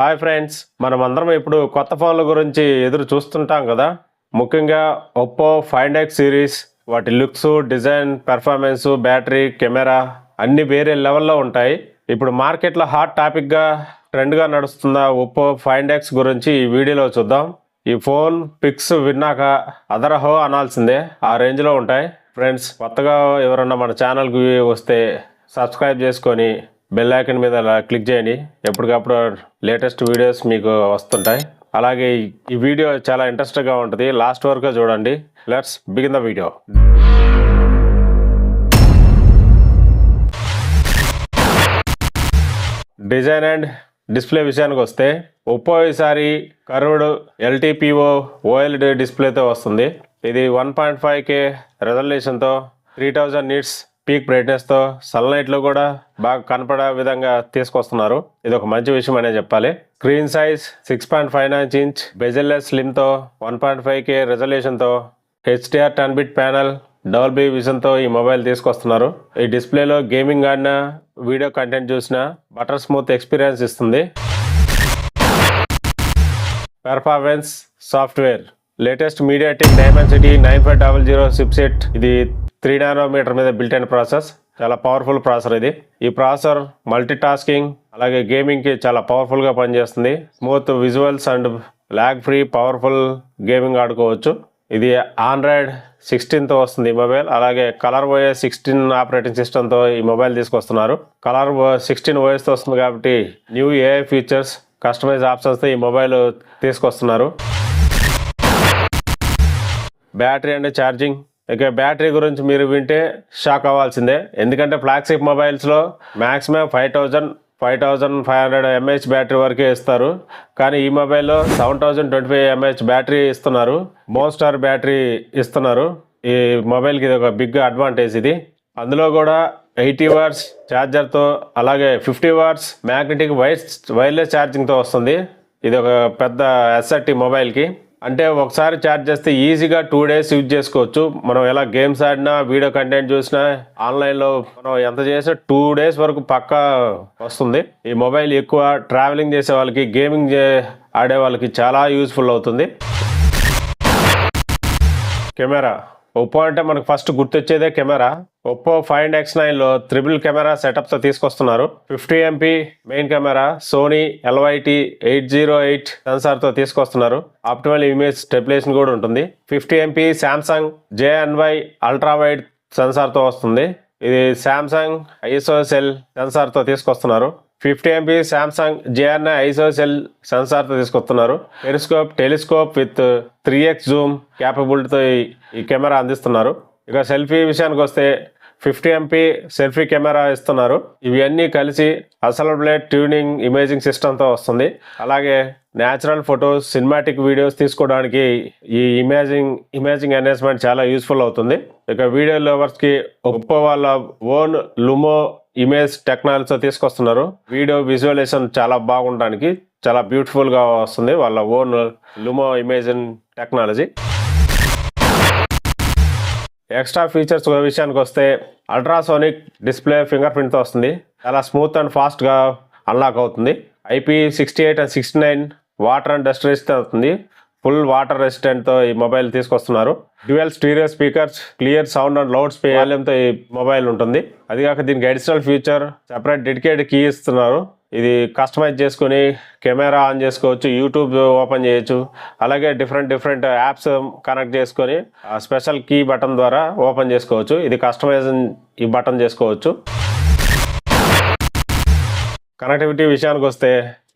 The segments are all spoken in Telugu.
హాయ్ ఫ్రెండ్స్ మనం అందరం ఇప్పుడు కొత్త ఫోన్ల గురించి ఎదురు చూస్తుంటాం కదా. ముఖ్యంగా ఒప్పో ఫైండ్ ఎక్స్ సిరీస్ వాటి looks design performance battery camera అన్ని వేరే లెవెల్లో ఉంటాయి. ఇప్పుడు మార్కెట్లో హాట్ టాపిక్గా ట్రెండ్గా నడుస్తున్న ఒప్పో ఫైండ్ ఎక్స్ గురించి ఈ వీడియోలో చూద్దాం. ఈ ఫోన్ పిక్స్ విన్నాక అదరహో అనాల్సిందే ఆ రేంజ్లో ఉంటాయి. ఫ్రెండ్స్ కొత్తగా ఎవరన్నా మన ఛానల్కి వస్తే సబ్స్క్రైబ్ చేసుకొని బెల్ ఐకన్ మీద అలా క్లిక్ చేయండి. ఎప్పటికప్పుడు లేటెస్ట్ వీడియోస్ మీకు వస్తుంటాయి. అలాగే ఈ- వీడియో చాలా ఇంట్రెస్ట్గా ఉంటుంది. లాస్ట్ వరకు చూడండి. Let's begin the video design and display విషయానికి వస్తే ఒప్పో ఈసారి కర్వ్డ్ ఎల్టీపీఓ ఓఎల్డి డిస్ప్లేతో వస్తుంది. ఇది వన్ పాయింట్ ఫైవ్ కే రెజల్యూషన్తో త్రీ థౌజండ్ నీట్స్ పీక్ బ్రైట్నెస్తో సన్లైట్లో కూడా బాగా కనపడే విధంగా తీసుకొస్తున్నారు. ఇది ఒక మంచి విషయం అనే చెప్పాలి. Screen size six point five nine inch bezelless స్లిమ్తో one point five K రెజల్యూషన్తో HDR ten bit panel Dolby విజన్తో ఈ మొబైల్ తీసుకొస్తున్నారు. ఈ డిస్ప్లేలో గేమింగ్ ఆడినా వీడియో కంటెంట్ చూసినా బటర్ స్మూత్ ఎక్స్పీరియన్స్ ఇస్తుంది. Performance software. Latest MediaTek Dimensity nine five double zero chipset ఇది త్రీ నానోమీటర్ మీద బిల్ట్ అయిన ప్రాసెస్ చాలా పవర్ఫుల్ ప్రాసెసర్ ఇది. ఈ ప్రాసెసర్ మల్టీ టాస్కింగ్ అలాగే గేమింగ్కి చాలా పవర్ఫుల్గా పనిచేస్తుంది. Smooth visuals and lag free powerful gaming ఆడుకోవచ్చు. ఇది ఆండ్రాయిడ్ సిక్స్టీన్తో వస్తుంది ఈ మొబైల్ అలాగే కలర్ ఓఎస్ సిక్స్టీన్ ఆపరేటింగ్ సిస్టమ్తో ఈ మొబైల్ తీసుకొస్తున్నారు. కలర్ సిక్స్టీన్ ఓఎస్తో వస్తుంది కాబట్టి న్యూ ఏఐ ఫీచర్స్ కస్టమైజ్ ఆప్షన్స్తో ఈ మొబైల్ తీసుకొస్తున్నారు. బ్యాటరీ అండ్ ఛార్జింగ్ ఇక బ్యాటరీ గురించి మీరు వింటే షాక్ అవ్వాల్సిందే. ఎందుకంటే flagship మొబైల్స్లో maximum five thousand five thousand five hundred MH battery వరకే ఇస్తారు. కానీ ఈ మొబైల్లో seven thousand twenty five MH battery ఇస్తున్నారు. మోస్టార్ బ్యాటరీ ఇస్తున్నారు. ఈ మొబైల్కి ఇది ఒక బిగ్ అడ్వాంటేజ్ ఇది. అందులో కూడా ఎయిటీ వాట్స్ ఛార్జర్తో అలాగే fifty watts magnetic wires wireless ఛార్జింగ్తో వస్తుంది. ఇది ఒక పెద్ద ఎస్ఆర్టీ మొబైల్కి. అంటే ఒకసారి చార్జ్ చేస్తే ఈజీగా టూ డేస్ యూజ్ చేసుకోవచ్చు. మనం ఎలా గేమ్స్ ఆడినా వీడియో కంటెంట్ చూసినా ఆన్లైన్లో మనం ఎంత చేసినా టూ డేస్ వరకు పక్కా వస్తుంది. ఈ మొబైల్ ఎక్కువ ట్రావెలింగ్ చేసే వాళ్ళకి గేమింగ్ చే ఆడే వాళ్ళకి చాలా యూస్ఫుల్ అవుతుంది. కెమెరా. ఒప్పో అంటే మనకు ఫస్ట్ గుర్తొచ్చేదే కెమెరా. ఒప్పో ఫైండ్ ఎక్స్ నైన్లో త్రిబుల్ కెమెరా సెటప్తో తీసుకొస్తున్నారు. Fifty MP main camera Sony LYT eight zero eight సెన్సార్తో తీసుకొస్తున్నారు. ఆప్టిమల్ ఇమేజ్ స్టెబిలేషన్ కూడా ఉంటుంది. Fifty MP Samsung JNY ultra wide సెన్సార్తో వస్తుంది. ఇది శాంసంగ్ ఐఎస్ఓఎస్ఎల్ సెన్సార్తో తీసుకొస్తున్నారు. Fifty MP Samsung JNI ISOCELL సెన్సార్తో తీసుకొస్తున్నారు. Telescope telescope with three X zoom క్యాపబిలిటీతో ఈ కెమెరా అందిస్తున్నారు. ఇక సెల్ఫీ విషయానికి వస్తే ఫిఫ్టీ ఎంపీ సెల్ఫీ కెమెరా ఇస్తున్నారు. ఇవన్నీ కలిసి అసలు బ్లేడ్ ట్యూనింగ్ ఇమేజింగ్ సిస్టమ్తో వస్తుంది. అలాగే న్యాచురల్ ఫొటోస్ సినిమాటిక్ వీడియోస్ తీసుకోవడానికి ఈ ఇమేజింగ్ ఇమేజింగ్ ఎన్హాన్స్మెంట్ చాలా యూస్ఫుల్ అవుతుంది. ఇక వీడియో లవర్స్కి ఒప్పో వాళ్ళ ఓన్ లుమో ఇమేజ్ టెక్నాలజీతో తీసుకొస్తున్నారు. వీడియో విజువలైజేషన్ చాలా బాగుండడానికి చాలా బ్యూటిఫుల్గా వస్తుంది వాళ్ళ own Lumo imagine technology. Extra features విషయానికి వస్తే అల్ట్రాసోనిక్ డిస్ప్లే ఫింగర్ ప్రింట్తో వస్తుంది. చాలా స్మూత్ అండ్ ఫాస్ట్గా అన్లాక్ అవుతుంది. IP sixty eight and sixty nine water and dust resist అవుతుంది. ఫుల్ వాటర్ రెసిస్టెంట్తో ఈ మొబైల్ తీసుకొస్తున్నారు. Dual stereo speakers clear sound and loud స్పీకర్లతో ఈ మొబైల్ ఉంటుంది. అది కాక దీనికి additional feature separate dedicated key ఇస్తున్నారు. ఇది కస్టమైజ్ చేసుకుని కెమెరా ఆన్ చేసుకోవచ్చు యూట్యూబ్ ఓపెన్ చేయొచ్చు. అలాగే డిఫరెంట్ డిఫరెంట్ యాప్స్ కనెక్ట్ చేసుకొని ఆ స్పెషల్ కీ బటన్ ద్వారా ఓపెన్ చేసుకోవచ్చు. ఇది కస్టమైజ్ ఈ బటన్ చేసుకోవచ్చు. కనెక్టివిటీ విషయానికి వస్తే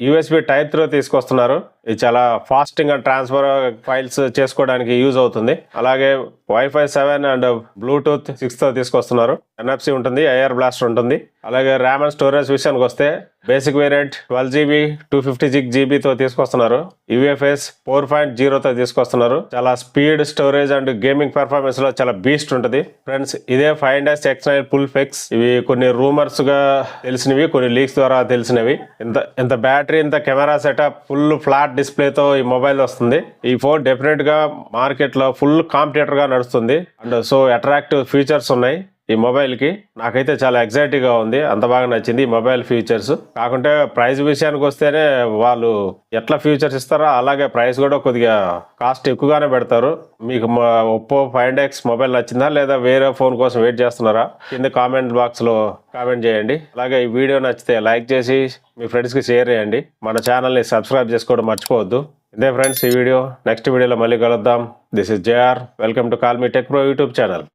యూఎస్బి టైప్ త్రూ తీసుకొస్తున్నారు. ఇది చాలా ఫాస్టింగ్ అండ్ ట్రాన్స్ఫర్ ఫైల్స్ చేసుకోవడానికి యూజ్ అవుతుంది. అలాగే వైఫై సెవెన్ అండ్ బ్లూటూత్ సిక్స్తో తీసుకొస్తున్నారు. ఎన్ఎఫ్సి ఉంటుంది ఐఆర్ బ్లాస్టర్ ఉంటుంది. అలాగే ర్యామ్ అండ్ స్టోరేజ్ విషయానికి వస్తే basic variant twelve GB two fifty six జీబీతో తీసుకొస్తున్నారు. యూఎఫ్ఎస్ ఫోర్ పాయింట్ జీరోతో తీసుకొస్తున్నారు. చాలా స్పీడ్ స్టోరేజ్ అండ్ గేమింగ్ పెర్ఫార్మెన్స్లో చాలా బీస్ట్ ఉంటుంది. ఫ్రెండ్స్ ఇదే ఫైవ్ ఇండస్ ఎక్స్ నైన్ ఫుల్ ఫెక్స్ ఇవి కొన్ని రూమర్స్గా తెలిసినవి కొన్ని లీక్స్ ద్వారా తెలిసినవి. ఇంత ఇంత బ్యాటరీ ఇంత కెమెరా సెటప్ ఫుల్ ఫ్లాట్ డిస్ప్లేతో ఈ మొబైల్ వస్తుంది. ఈ ఫోన్ డెఫినెట్గా ఫుల్ కాంపిటేటర్గా నడుస్తుంది. అండ్ సో అట్రాక్టివ్ ఫీచర్స్ ఉన్నాయి. ఈ మొబైల్కి నాకైతే చాలా ఎగ్జైటింగ్ ఉంది. అంత బాగా నచ్చింది ఈ మొబైల్ ఫీచర్స్. కాకుంటే ప్రైస్ విషయానికి వస్తేనే వాళ్ళు ఎట్లా ఫీచర్స్ ఇస్తారో అలాగే ప్రైస్ కూడా కొద్దిగా కాస్ట్ ఎక్కువగానే పెడతారు. మీకు ఒప్పో ఫైవ్ ఎక్స్ మొబైల్ నచ్చిందా లేదా వేరే ఫోన్ కోసం వెయిట్ చేస్తున్నారా? కింద కామెంట్ బాక్స్లో కామెంట్ చేయండి. అలాగే ఈ వీడియో నచ్చితే లైక్ చేసి మీ ఫ్రెండ్స్కి షేర్ చేయండి. మన ఛానల్ని సబ్స్క్రైబ్ చేసుకోవడం మర్చిపోవద్దు. ఇదే ఫ్రెండ్స్ ఈ వీడియో. నెక్స్ట్ వీడియోలో మళ్ళీ కలుద్దాం. This is JR. Welcome to call me tech pro YouTube channel.